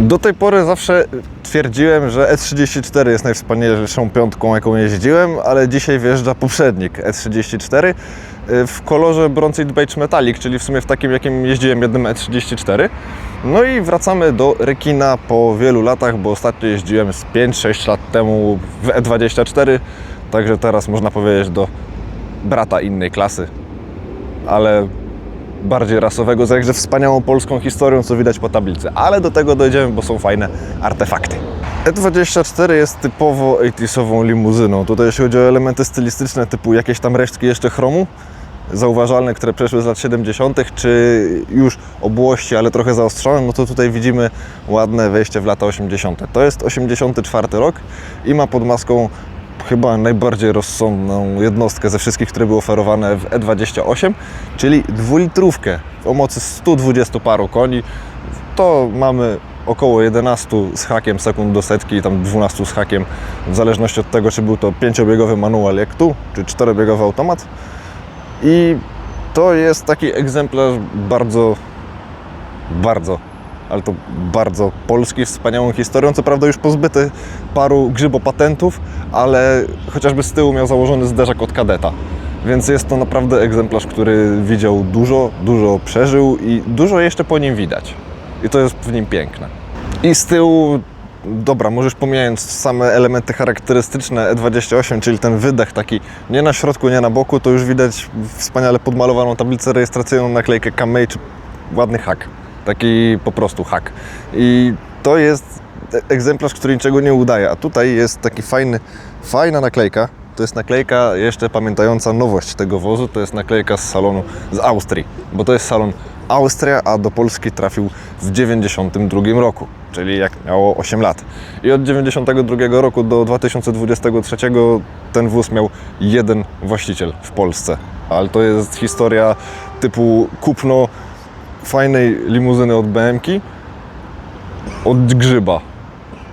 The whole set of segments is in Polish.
Do tej pory zawsze twierdziłem, że E34 jest najwspanialszą piątką, jaką jeździłem, ale dzisiaj wjeżdża poprzednik E34 y, w kolorze Bronze Beige Metallic, czyli w sumie w takim, jakim jeździłem jednym E34. No i wracamy do rekina po wielu latach, bo ostatnio jeździłem z 5-6 lat temu w E24, także teraz można powiedzieć do brata innej klasy, ale bardziej rasowego, z jakże wspaniałą polską historią, co widać po tablicy. Ale do tego dojdziemy, bo są fajne artefakty. E24 jest typowo 80sową limuzyną. Tutaj jeśli chodzi o elementy stylistyczne, typu jakieś tam resztki jeszcze chromu, zauważalne, które przeszły z lat 70., czy już obłości, ale trochę zaostrzone, no to tutaj widzimy ładne wejście w lata 80. To jest 84 rok i ma pod maską chyba najbardziej rozsądną jednostkę ze wszystkich, które były oferowane w E28, czyli dwulitrówkę o mocy 120 paru koni. To mamy około 11 z hakiem sekund do setki tam 12 z hakiem, w zależności od tego, czy był to pięciobiegowy manual jak tu, czy czterobiegowy automat. I to jest taki egzemplarz bardzo, bardzo, ale to bardzo polski, wspaniałą historią. Co prawda już pozbyty paru grzybopatentów, ale chociażby z tyłu miał założony zderzak od kadeta. Więc jest to naprawdę egzemplarz, który widział dużo, dużo przeżył i dużo jeszcze po nim widać. I to jest w nim piękne. I z tyłu Dobra, możesz pomijając same elementy charakterystyczne E28, czyli ten wydech taki nie na środku, nie na boku, to już widać wspaniale podmalowaną tablicę rejestracyjną, naklejkę Kamei czy ładny hak. Taki po prostu hak. I to jest e- egzemplarz, który niczego nie udaje. A tutaj jest taki fajny, fajna naklejka. To jest naklejka jeszcze pamiętająca nowość tego wozu. To jest naklejka z salonu z Austrii, bo to jest salon Austria, a do Polski trafił w 92 roku, czyli jak miało 8 lat. I od 92 roku do 2023 ten wóz miał jeden właściciel w Polsce. Ale to jest historia typu kupno fajnej limuzyny od BMK od grzyba.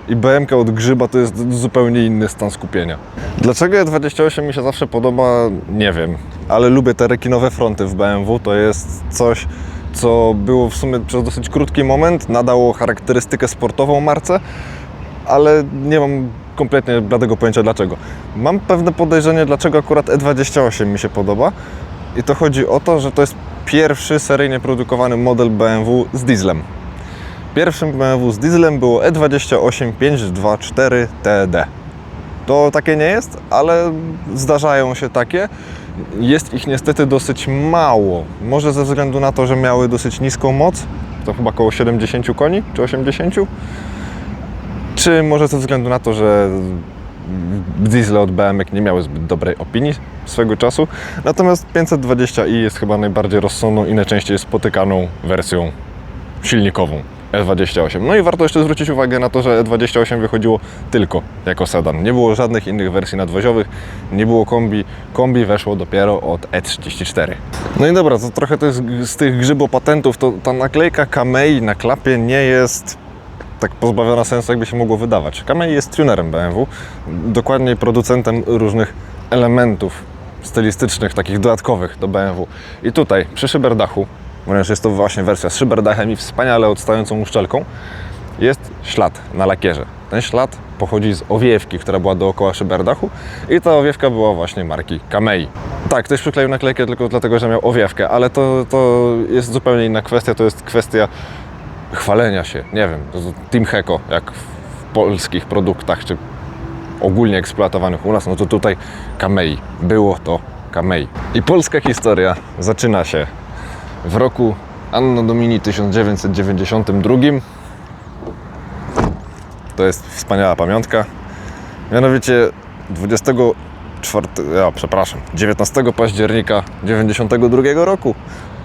I BMK od grzyba to jest zupełnie inny stan skupienia. Dlaczego E28 mi się zawsze podoba, nie wiem, ale lubię te rekinowe fronty w BMW. To jest coś, co było w sumie przez dosyć krótki moment, nadało charakterystykę sportową marce, ale nie mam kompletnie bladego pojęcia dlaczego. Mam pewne podejrzenie, dlaczego akurat E28 mi się podoba. I to chodzi o to, że to jest pierwszy seryjnie produkowany model BMW z dieslem. Pierwszym BMW z dieslem było E E28 524 TD. To takie nie jest, ale zdarzają się takie. Jest ich niestety dosyć mało. Może ze względu na to, że miały dosyć niską moc, to chyba około 70 koni czy 80, czy może ze względu na to, że diesle od BMW nie miały zbyt dobrej opinii swego czasu. Natomiast 520i jest chyba najbardziej rozsądną i najczęściej spotykaną wersją silnikową E28. No i warto jeszcze zwrócić uwagę na to, że E28 wychodziło tylko jako sedan. Nie było żadnych innych wersji nadwoziowych, nie było kombi. Kombi weszło dopiero od E34. No i dobra, to trochę to jest z tych grzybopatentów, to ta naklejka Kamei na klapie nie jest tak pozbawiona sensu, jakby się mogło wydawać. Kamei jest tunerem BMW, dokładniej producentem różnych elementów stylistycznych, takich dodatkowych do BMW. I tutaj przy szyberdachu, ponieważ jest to właśnie wersja z szyberdachem i wspaniale odstającą uszczelką, jest ślad na lakierze. Ten ślad pochodzi z owiewki, która była dookoła szyberdachu i ta owiewka była właśnie marki Kamei. Tak, ktoś przykleił naklejkę tylko dlatego, że miał owiewkę, ale to, to jest zupełnie inna kwestia, to jest kwestia chwalenia się, nie wiem, Team Heko, jak w polskich produktach, czy ogólnie eksploatowanych u nas, no to tutaj Kamei. Było to Kamei. I polska historia zaczyna się w roku Anno Domini 1992. To jest wspaniała pamiątka. Mianowicie 24, ja przepraszam, 19 października 1992 roku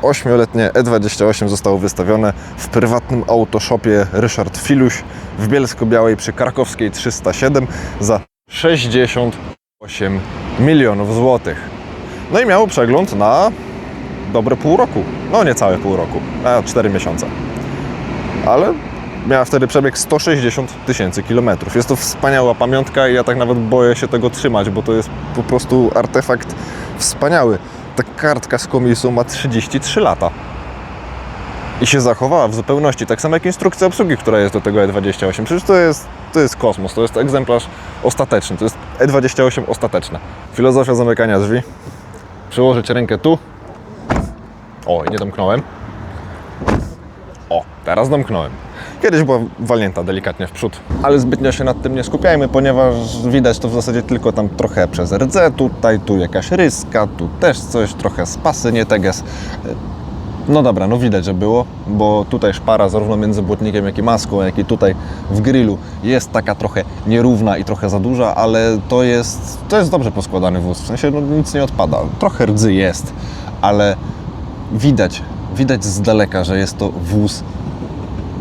ośmioletnie E28 zostało wystawione w prywatnym autoshopie Ryszard Filuś w Bielsko-Białej przy Krakowskiej 307 za 68 milionów złotych. No i miało przegląd na dobre pół roku. No niecałe pół roku, na 4 miesiące. Ale miała wtedy przebieg 160 tysięcy kilometrów. Jest to wspaniała pamiątka i ja tak nawet boję się tego trzymać, bo to jest po prostu artefakt wspaniały. Ta kartka z komisją ma 33 lata. i się zachowała w zupełności. Tak samo jak instrukcja obsługi, która jest do tego E28. Przecież to jest, to jest kosmos, to jest egzemplarz ostateczny, to jest E28 ostateczne. Filozofia zamykania drzwi. Przyłożyć rękę tu. O, nie domknąłem. O, teraz domknąłem. Kiedyś była walnięta delikatnie w przód, ale zbytnio się nad tym nie skupiajmy, ponieważ widać to w zasadzie tylko tam trochę przez rdze, tutaj, tu jakaś ryska, tu też coś, trochę spasy, nie teges. No dobra, no widać, że było, bo tutaj szpara zarówno między błotnikiem, jak i maską, jak i tutaj w grillu jest taka trochę nierówna i trochę za duża, ale to jest, to jest dobrze poskładany wóz, w sensie no, nic nie odpada. Trochę rdzy jest, ale widać, widać z daleka, że jest to wóz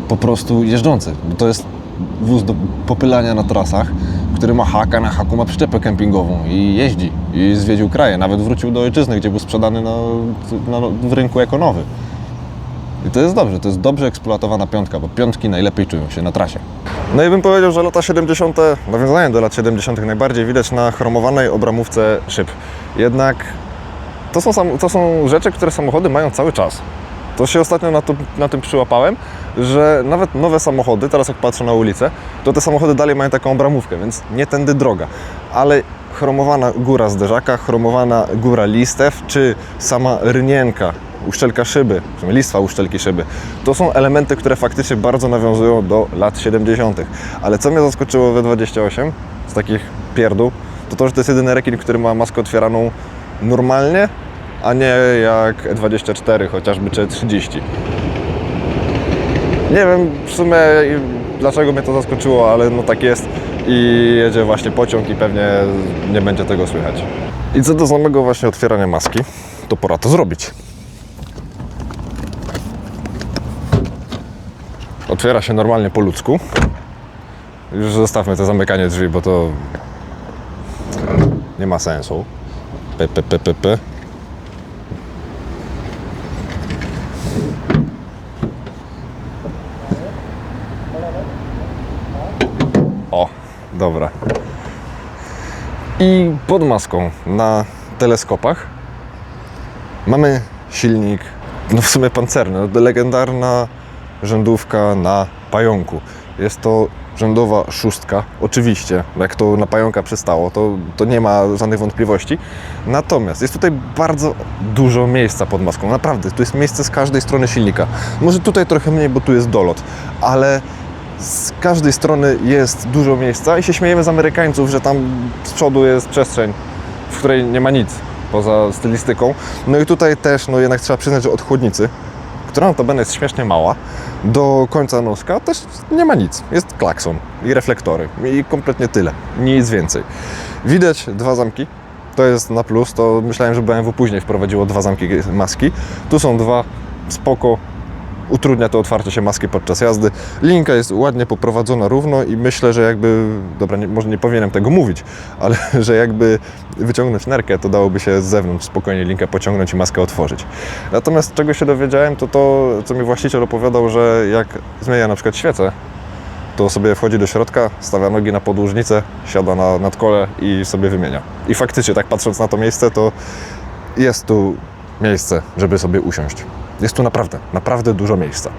po prostu jeżdżący. To jest wóz do popylania na trasach, który ma haka, na haku ma przyczepę kempingową i jeździ i zwiedził kraje. Nawet wrócił do ojczyzny, gdzie był sprzedany na, na, w rynku jako nowy. I to jest dobrze, to jest dobrze eksploatowana piątka, bo piątki najlepiej czują się na trasie. No i bym powiedział, że lata 70., nawiązanie do lat 70. najbardziej widać na chromowanej obramówce szyb. Jednak to są, to są rzeczy, które samochody mają cały czas. To się ostatnio na, to, na tym przyłapałem, że nawet nowe samochody, teraz jak patrzę na ulicę, to te samochody dalej mają taką obramówkę, więc nie tędy droga. Ale chromowana góra zderzaka, chromowana góra listew, czy sama rynienka, uszczelka szyby, listwa uszczelki szyby, to są elementy, które faktycznie bardzo nawiązują do lat 70. Ale co mnie zaskoczyło w 28 z takich pierdół, to to, że to jest jedyny rekin, który ma maskę otwieraną normalnie, a nie jak E24 chociażby, czy E30. Nie wiem w sumie dlaczego mnie to zaskoczyło, ale no tak jest i jedzie właśnie pociąg i pewnie nie będzie tego słychać. I co do samego właśnie otwierania maski, to pora to zrobić. Otwiera się normalnie po ludzku. Już zostawmy to zamykanie drzwi, bo to nie ma sensu. P, p, p. O, dobra. I pod maską na teleskopach mamy silnik, no w sumie pancerny, legendarna rzędówka na pająku. Jest to rzędowa szóstka, oczywiście, jak to na pająka przystało, to, to nie ma żadnych wątpliwości. Natomiast jest tutaj bardzo dużo miejsca pod maską, naprawdę, tu jest miejsce z każdej strony silnika. Może tutaj trochę mniej, bo tu jest dolot, ale z każdej strony jest dużo miejsca i się śmiejemy z Amerykańców, że tam z przodu jest przestrzeń, w której nie ma nic poza stylistyką. No i tutaj też, no jednak trzeba przyznać, że od chłodnicy, która notabene jest śmiesznie mała, do końca noska też nie ma nic. Jest klakson i reflektory i kompletnie tyle, nic więcej. Widać dwa zamki, to jest na plus, to myślałem, że BMW później wprowadziło dwa zamki maski. Tu są dwa, spoko, utrudnia to otwarcie się maski podczas jazdy. Linka jest ładnie poprowadzona równo i myślę, że jakby, dobra, nie, może nie powinienem tego mówić, ale że jakby wyciągnąć nerkę, to dałoby się z zewnątrz spokojnie linkę pociągnąć i maskę otworzyć. Natomiast czego się dowiedziałem, to to, co mi właściciel opowiadał, że jak zmienia na przykład świecę, to sobie wchodzi do środka, stawia nogi na podłużnicę, siada na nadkole i sobie wymienia. I faktycznie, tak patrząc na to miejsce, to jest tu miejsce, żeby sobie usiąść. Jest tu naprawdę, naprawdę dużo miejsca.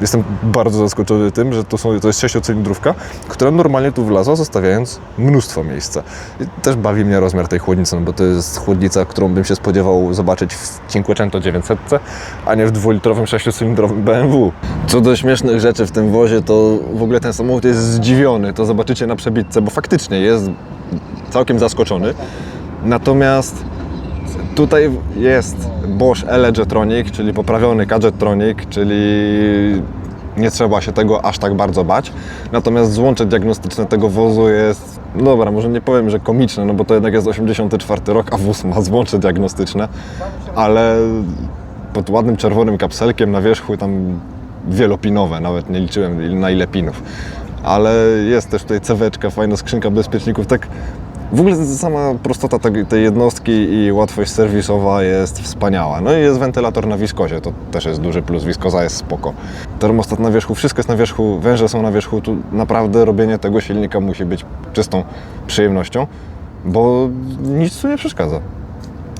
Jestem bardzo zaskoczony tym, że to, są, to jest sześciocylindrówka, która normalnie tu wlazła, zostawiając mnóstwo miejsca. I też bawi mnie rozmiar tej chłodnicy, no bo to jest chłodnica, którą bym się spodziewał zobaczyć w Cinquecento 900, a nie w dwulitrowym sześciocylindrowym BMW. Co do śmiesznych rzeczy w tym wozie, to w ogóle ten samochód jest zdziwiony, to zobaczycie na przebitce, bo faktycznie jest całkiem zaskoczony. Natomiast Tutaj jest Bosch L-Jetronic, czyli poprawiony K-Jetronic, czyli nie trzeba się tego aż tak bardzo bać. Natomiast złącze diagnostyczne tego wozu jest, no dobra, może nie powiem, że komiczne, no bo to jednak jest 84 rok, a wóz ma złącze diagnostyczne, ale pod ładnym czerwonym kapselkiem na wierzchu tam wielopinowe, nawet nie liczyłem na ile pinów. Ale jest też tutaj ceweczka, fajna skrzynka bezpieczników, tak w ogóle sama prostota tej- jednostki i łatwość serwisowa jest wspaniała. No i jest wentylator na wiskozie, to też jest duży plus, wiskoza jest spoko. Termostat na wierzchu, wszystko jest na wierzchu, węże są na wierzchu, tu naprawdę robienie tego silnika musi być czystą przyjemnością, bo nic tu nie przeszkadza.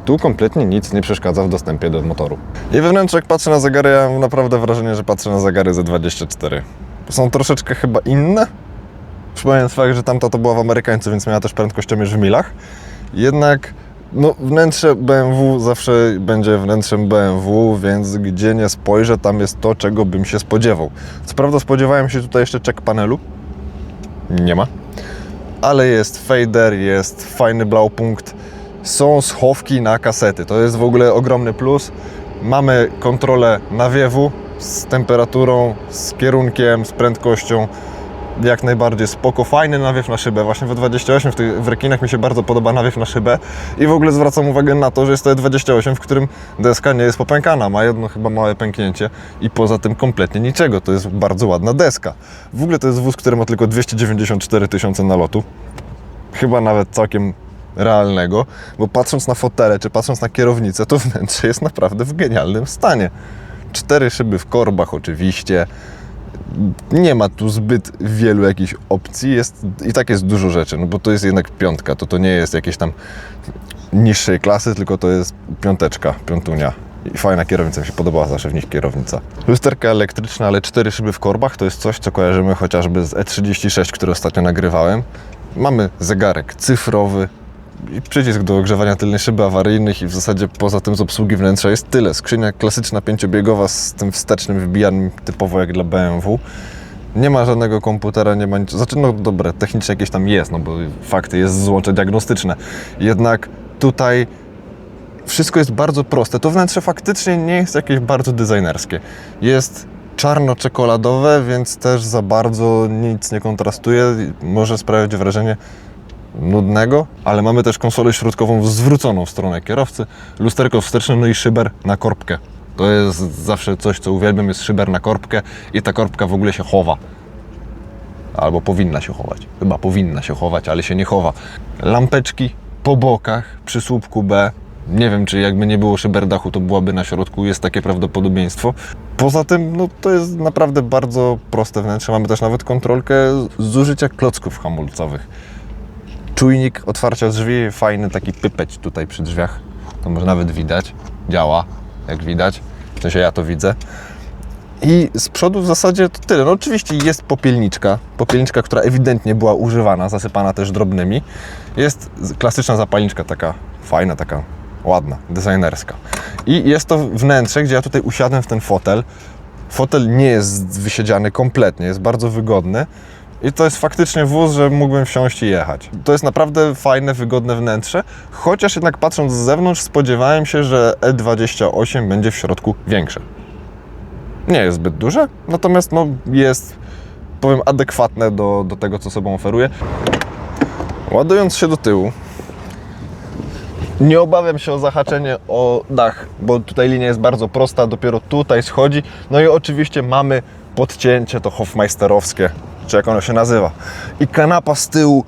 Tu kompletnie nic nie przeszkadza w dostępie do motoru. I we wnętrzu jak patrzę na zegary, ja mam naprawdę wrażenie, że patrzę na zegary Z24. Są troszeczkę chyba inne. Przypominając fakt, że tamta to była w Amerykańcu, więc miała też prędkościomierz w milach. Jednak no, wnętrze BMW zawsze będzie wnętrzem BMW, więc gdzie nie spojrzę, tam jest to, czego bym się spodziewał. Co prawda spodziewałem się tutaj jeszcze check panelu. Nie ma. Ale jest fader, jest fajny blaupunkt. Są schowki na kasety. To jest w ogóle ogromny plus. Mamy kontrolę nawiewu z temperaturą, z kierunkiem, z prędkością jak najbardziej spoko, fajny nawiew na szybę. Właśnie w 28 w tych w rekinach mi się bardzo podoba nawiew na szybę i w ogóle zwracam uwagę na to, że jest to 28, w którym deska nie jest popękana, ma jedno chyba małe pęknięcie i poza tym kompletnie niczego. To jest bardzo ładna deska. W ogóle to jest wóz, który ma tylko 294 tysiące nalotu. Chyba nawet całkiem realnego, bo patrząc na fotele czy patrząc na kierownicę, to wnętrze jest naprawdę w genialnym stanie. Cztery szyby w korbach oczywiście, nie ma tu zbyt wielu jakichś opcji. Jest, I tak jest dużo rzeczy, no bo to jest jednak piątka. To, to nie jest jakieś tam niższej klasy, tylko to jest piąteczka, piątunia. I fajna kierownica, mi się podobała zawsze w nich kierownica. Lusterka elektryczna, ale cztery szyby w korbach to jest coś, co kojarzymy chociażby z E36, który ostatnio nagrywałem. Mamy zegarek cyfrowy, przycisk do ogrzewania tylnej szyby awaryjnych i w zasadzie poza tym z obsługi wnętrza jest tyle. Skrzynia klasyczna pięciobiegowa z tym wstecznym wybijaniem typowo jak dla BMW. Nie ma żadnego komputera, nie ma nic. Znaczy, no dobre, technicznie jakieś tam jest, no bo fakty, jest złącze diagnostyczne. Jednak tutaj wszystko jest bardzo proste. To wnętrze faktycznie nie jest jakieś bardzo designerskie. Jest czarno-czekoladowe, więc też za bardzo nic nie kontrastuje. Może sprawiać wrażenie nudnego, ale mamy też konsolę środkową zwróconą w stronę kierowcy, lusterko wsteczne, no i szyber na korbkę. To jest zawsze coś, co uwielbiam, jest szyber na korbkę i ta korbka w ogóle się chowa. Albo powinna się chować. Chyba powinna się chować, ale się nie chowa. Lampeczki po bokach przy słupku B. Nie wiem, czy jakby nie było szyberdachu, to byłaby na środku. Jest takie prawdopodobieństwo. Poza tym, no to jest naprawdę bardzo proste wnętrze. Mamy też nawet kontrolkę zużycia klocków hamulcowych czujnik otwarcia drzwi, fajny taki pypeć tutaj przy drzwiach. To może nawet widać. Działa, jak widać. W sensie ja to widzę. I z przodu w zasadzie to tyle. No oczywiście jest popielniczka. Popielniczka, która ewidentnie była używana, zasypana też drobnymi. Jest klasyczna zapalniczka, taka fajna, taka ładna, designerska. I jest to wnętrze, gdzie ja tutaj usiadłem w ten fotel. Fotel nie jest wysiedziany kompletnie, jest bardzo wygodny. I to jest faktycznie wóz, że mógłbym wsiąść i jechać. To jest naprawdę fajne, wygodne wnętrze, chociaż jednak patrząc z zewnątrz spodziewałem się, że E28 będzie w środku większe. Nie jest zbyt duże, natomiast no, jest, powiem, adekwatne do, do tego, co sobą oferuje. Ładując się do tyłu, nie obawiam się o zahaczenie o dach, bo tutaj linia jest bardzo prosta, dopiero tutaj schodzi. No i oczywiście mamy podcięcie to hofmeisterowskie, czy jak ono się nazywa. I kanapa z tyłu,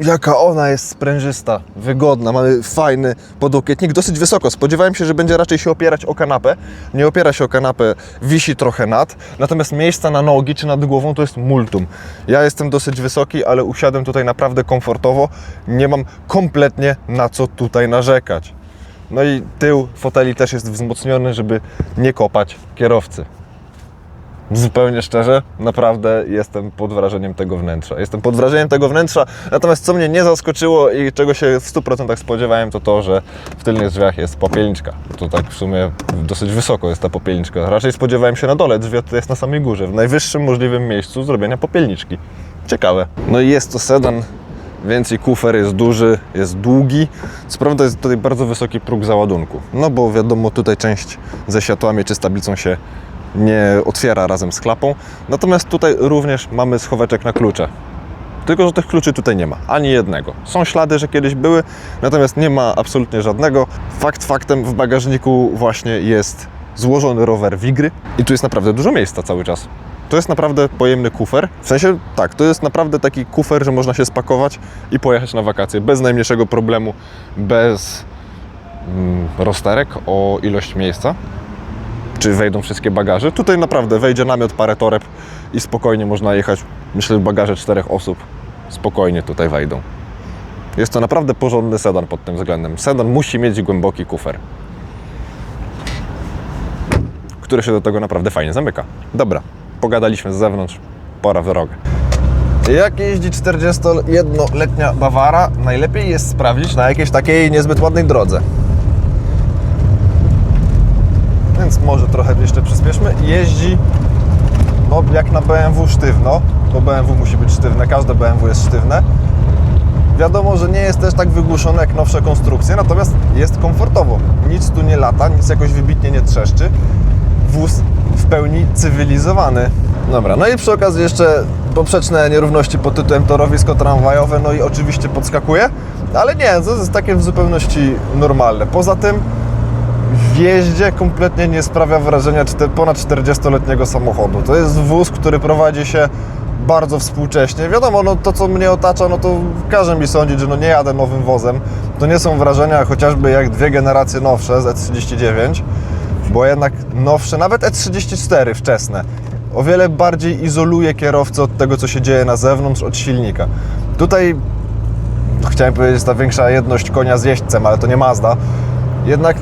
jaka ona jest sprężysta, wygodna, mamy fajny podłokietnik, dosyć wysoko. Spodziewałem się, że będzie raczej się opierać o kanapę. Nie opiera się o kanapę, wisi trochę nad, natomiast miejsca na nogi czy nad głową to jest multum. Ja jestem dosyć wysoki, ale usiadłem tutaj naprawdę komfortowo. Nie mam kompletnie na co tutaj narzekać. No i tył foteli też jest wzmocniony, żeby nie kopać kierowcy. Zupełnie szczerze, naprawdę jestem pod wrażeniem tego wnętrza. Jestem pod wrażeniem tego wnętrza, natomiast co mnie nie zaskoczyło i czego się w 100% spodziewałem, to to, że w tylnych drzwiach jest popielniczka. To tak w sumie dosyć wysoko jest ta popielniczka. Raczej spodziewałem się na dole, drzwi to jest na samej górze, w najwyższym możliwym miejscu zrobienia popielniczki. Ciekawe. No i jest to sedan, więc i kufer jest duży, jest długi. Co prawda jest tutaj bardzo wysoki próg załadunku, no bo wiadomo tutaj część ze światłami czy z tablicą się nie otwiera razem z klapą. Natomiast tutaj również mamy schoweczek na klucze. Tylko, że tych kluczy tutaj nie ma, ani jednego. Są ślady, że kiedyś były, natomiast nie ma absolutnie żadnego. Fakt faktem w bagażniku właśnie jest złożony rower Wigry i tu jest naprawdę dużo miejsca cały czas. To jest naprawdę pojemny kufer. W sensie tak, to jest naprawdę taki kufer, że można się spakować i pojechać na wakacje bez najmniejszego problemu, bez mm, rozterek o ilość miejsca czy wejdą wszystkie bagaże. Tutaj naprawdę wejdzie namiot, parę toreb i spokojnie można jechać. Myślę, że bagaże czterech osób spokojnie tutaj wejdą. Jest to naprawdę porządny sedan pod tym względem. Sedan musi mieć głęboki kufer, który się do tego naprawdę fajnie zamyka. Dobra, pogadaliśmy z zewnątrz, pora w drogę. Jak jeździ 41-letnia Bawara, najlepiej jest sprawdzić na jakiejś takiej niezbyt ładnej drodze. Więc może trochę jeszcze przyspieszmy. Jeździ no, jak na BMW sztywno, bo BMW musi być sztywne, każde BMW jest sztywne. Wiadomo, że nie jest też tak wygłuszone jak nowsze konstrukcje, natomiast jest komfortowo. Nic tu nie lata, nic jakoś wybitnie nie trzeszczy. Wóz w pełni cywilizowany. Dobra, no i przy okazji jeszcze poprzeczne nierówności pod tytułem torowisko tramwajowe, no i oczywiście podskakuje, ale nie, to jest takie w zupełności normalne. Poza tym w jeździe kompletnie nie sprawia wrażenia ponad 40-letniego samochodu. To jest wóz, który prowadzi się bardzo współcześnie. Wiadomo, no to co mnie otacza, no to każe mi sądzić, że no nie jadę nowym wozem. To nie są wrażenia chociażby jak dwie generacje nowsze z E39, bo jednak nowsze, nawet E34 wczesne, o wiele bardziej izoluje kierowcę od tego, co się dzieje na zewnątrz, od silnika. Tutaj chciałem powiedzieć, ta większa jedność konia z jeźdźcem, ale to nie Mazda. Jednak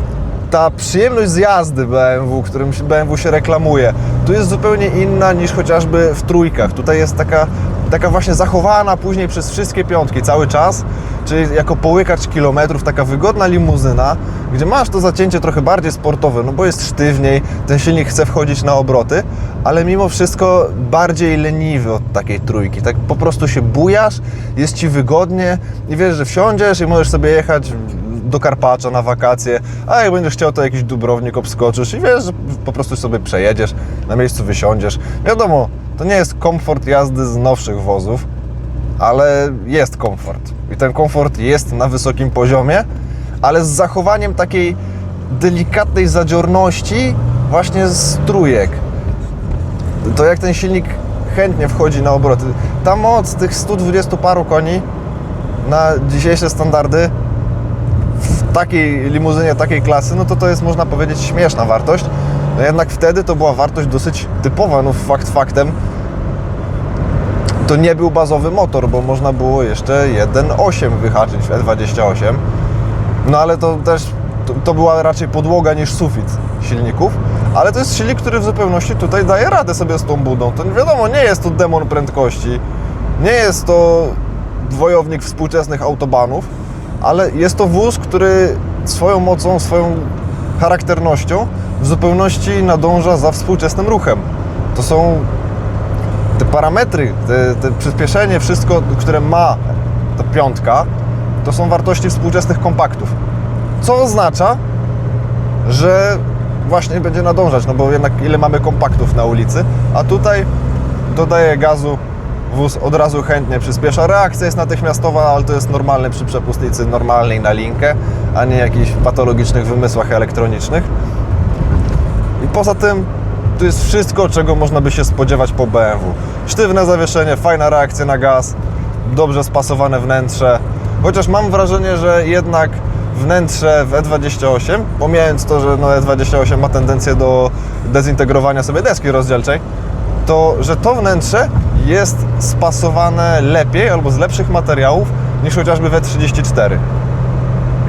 ta przyjemność z jazdy BMW, którym BMW się reklamuje, tu jest zupełnie inna niż chociażby w trójkach. Tutaj jest taka, taka właśnie zachowana później przez wszystkie piątki cały czas, czyli jako połykacz kilometrów, taka wygodna limuzyna, gdzie masz to zacięcie trochę bardziej sportowe, no bo jest sztywniej, ten silnik chce wchodzić na obroty, ale mimo wszystko bardziej leniwy od takiej trójki. Tak po prostu się bujasz, jest Ci wygodnie i wiesz, że wsiądziesz i możesz sobie jechać do Karpacza na wakacje, a jak będziesz chciał, to jakiś Dubrownik obskoczysz i wiesz, po prostu sobie przejedziesz, na miejscu wysiądziesz. Wiadomo, to nie jest komfort jazdy z nowszych wozów, ale jest komfort. I ten komfort jest na wysokim poziomie, ale z zachowaniem takiej delikatnej zadziorności właśnie z trójek. To jak ten silnik chętnie wchodzi na obroty. Ta moc tych 120 paru koni na dzisiejsze standardy takiej limuzynie, takiej klasy, no to to jest można powiedzieć śmieszna wartość. No jednak wtedy to była wartość dosyć typowa, no fakt faktem. To nie był bazowy motor, bo można było jeszcze 1.8 wyhaczyć w E28. No ale to też to, to była raczej podłoga niż sufit silników. Ale to jest silnik, który w zupełności tutaj daje radę sobie z tą budą. To wiadomo, nie jest to demon prędkości, nie jest to dwojownik współczesnych autobanów, ale jest to wóz, który swoją mocą, swoją charakternością w zupełności nadąża za współczesnym ruchem. To są te parametry, te, te przyspieszenie, wszystko, które ma ta piątka, to są wartości współczesnych kompaktów. Co oznacza, że właśnie będzie nadążać, no bo jednak ile mamy kompaktów na ulicy, a tutaj dodaje gazu, wóz od razu chętnie przyspiesza. Reakcja jest natychmiastowa, ale to jest normalne przy przepustnicy normalnej na linkę, a nie jakichś patologicznych wymysłach elektronicznych. I poza tym tu jest wszystko, czego można by się spodziewać po BMW. Sztywne zawieszenie, fajna reakcja na gaz, dobrze spasowane wnętrze. Chociaż mam wrażenie, że jednak wnętrze w E28, pomijając to, że no E28 ma tendencję do dezintegrowania sobie deski rozdzielczej, to że to wnętrze jest spasowane lepiej albo z lepszych materiałów niż chociażby w E34.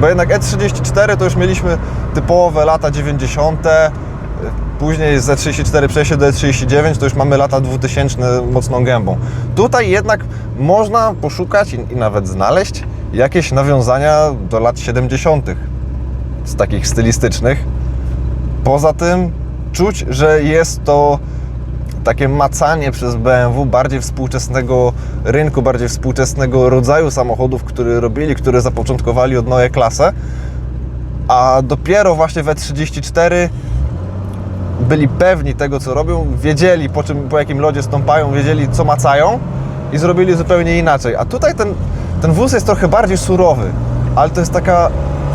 Bo jednak E34 to już mieliśmy typowe lata 90. Później z E34 przejście do E39 to już mamy lata 2000 mocną gębą. Tutaj jednak można poszukać i, i nawet znaleźć jakieś nawiązania do lat 70. z takich stylistycznych. Poza tym czuć, że jest to takie macanie przez BMW bardziej współczesnego rynku, bardziej współczesnego rodzaju samochodów, które robili, które zapoczątkowali od Neue klasę, a dopiero właśnie w E34 byli pewni tego, co robią, wiedzieli po, czym, po jakim lodzie stąpają, wiedzieli, co macają i zrobili zupełnie inaczej. A tutaj ten, ten wóz jest trochę bardziej surowy, ale to jest taka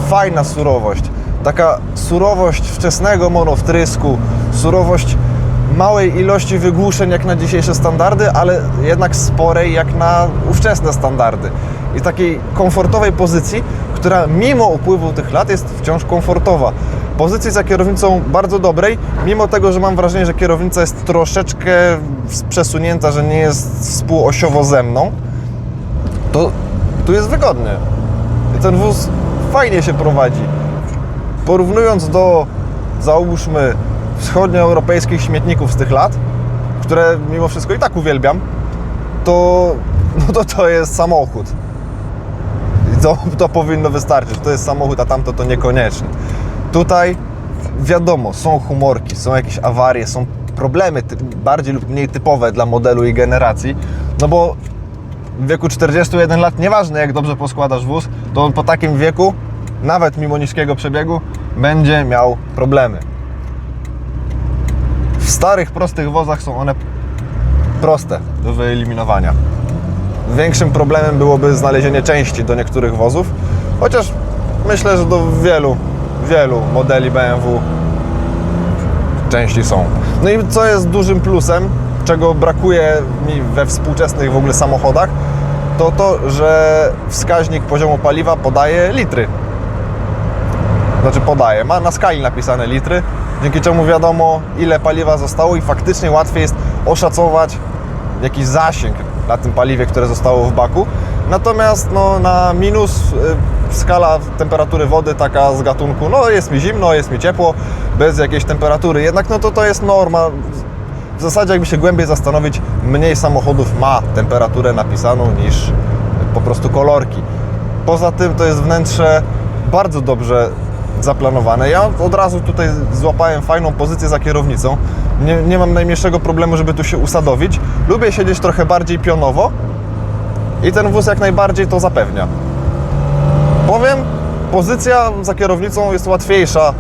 fajna surowość. Taka surowość wczesnego monowtrysku, surowość małej ilości wygłuszeń jak na dzisiejsze standardy, ale jednak sporej jak na ówczesne standardy. I takiej komfortowej pozycji, która mimo upływu tych lat jest wciąż komfortowa. Pozycji za kierownicą bardzo dobrej, mimo tego, że mam wrażenie, że kierownica jest troszeczkę przesunięta, że nie jest współosiowo ze mną, to, tu jest wygodnie. I ten wóz fajnie się prowadzi. Porównując do, załóżmy, wschodnioeuropejskich śmietników z tych lat, które mimo wszystko i tak uwielbiam, to, no to to jest samochód. I to, to powinno wystarczyć. To jest samochód, a tamto to niekoniecznie. Tutaj wiadomo, są humorki, są jakieś awarie, są problemy bardziej lub mniej typowe dla modelu i generacji, no bo w wieku 41 lat, nieważne jak dobrze poskładasz wóz, to on po takim wieku, nawet mimo niskiego przebiegu, będzie miał problemy. W starych, prostych wozach są one proste do wyeliminowania. Większym problemem byłoby znalezienie części do niektórych wozów, chociaż myślę, że do wielu, wielu modeli BMW części są. No i co jest dużym plusem, czego brakuje mi we współczesnych w ogóle samochodach, to to, że wskaźnik poziomu paliwa podaje litry. Znaczy podaje, ma na skali napisane litry, dzięki czemu wiadomo ile paliwa zostało i faktycznie łatwiej jest oszacować jakiś zasięg na tym paliwie, które zostało w baku. Natomiast no, na minus y, skala temperatury wody taka z gatunku, no jest mi zimno, jest mi ciepło, bez jakiejś temperatury. Jednak no to to jest norma. W zasadzie jakby się głębiej zastanowić, mniej samochodów ma temperaturę napisaną niż po prostu kolorki. Poza tym to jest wnętrze bardzo dobrze zaplanowane. Ja od razu tutaj złapałem fajną pozycję za kierownicą. Nie, nie mam najmniejszego problemu, żeby tu się usadowić. Lubię siedzieć trochę bardziej pionowo i ten wóz jak najbardziej to zapewnia. Powiem, pozycja za kierownicą jest łatwiejsza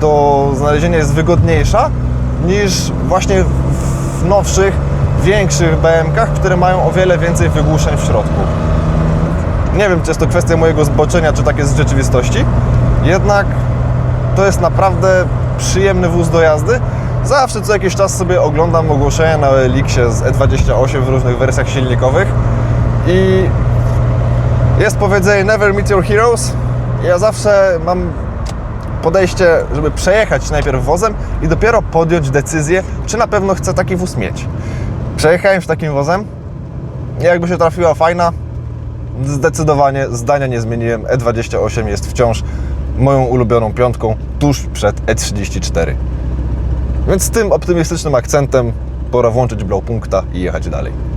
do znalezienia, jest wygodniejsza niż właśnie w nowszych, większych BM-kach, które mają o wiele więcej wygłuszeń w środku. Nie wiem, czy jest to kwestia mojego zboczenia, czy tak jest w rzeczywistości. Jednak to jest naprawdę przyjemny wóz do jazdy. Zawsze co jakiś czas sobie oglądam ogłoszenia na Elixie z E28 w różnych wersjach silnikowych i jest powiedzenie never meet your heroes. Ja zawsze mam podejście, żeby przejechać najpierw wozem i dopiero podjąć decyzję, czy na pewno chcę taki wóz mieć. Przejechałem już takim wozem. Jakby się trafiła fajna, zdecydowanie zdania nie zmieniłem. E28 jest wciąż moją ulubioną piątką tuż przed E34. Więc z tym optymistycznym akcentem pora włączyć blow punkta i jechać dalej.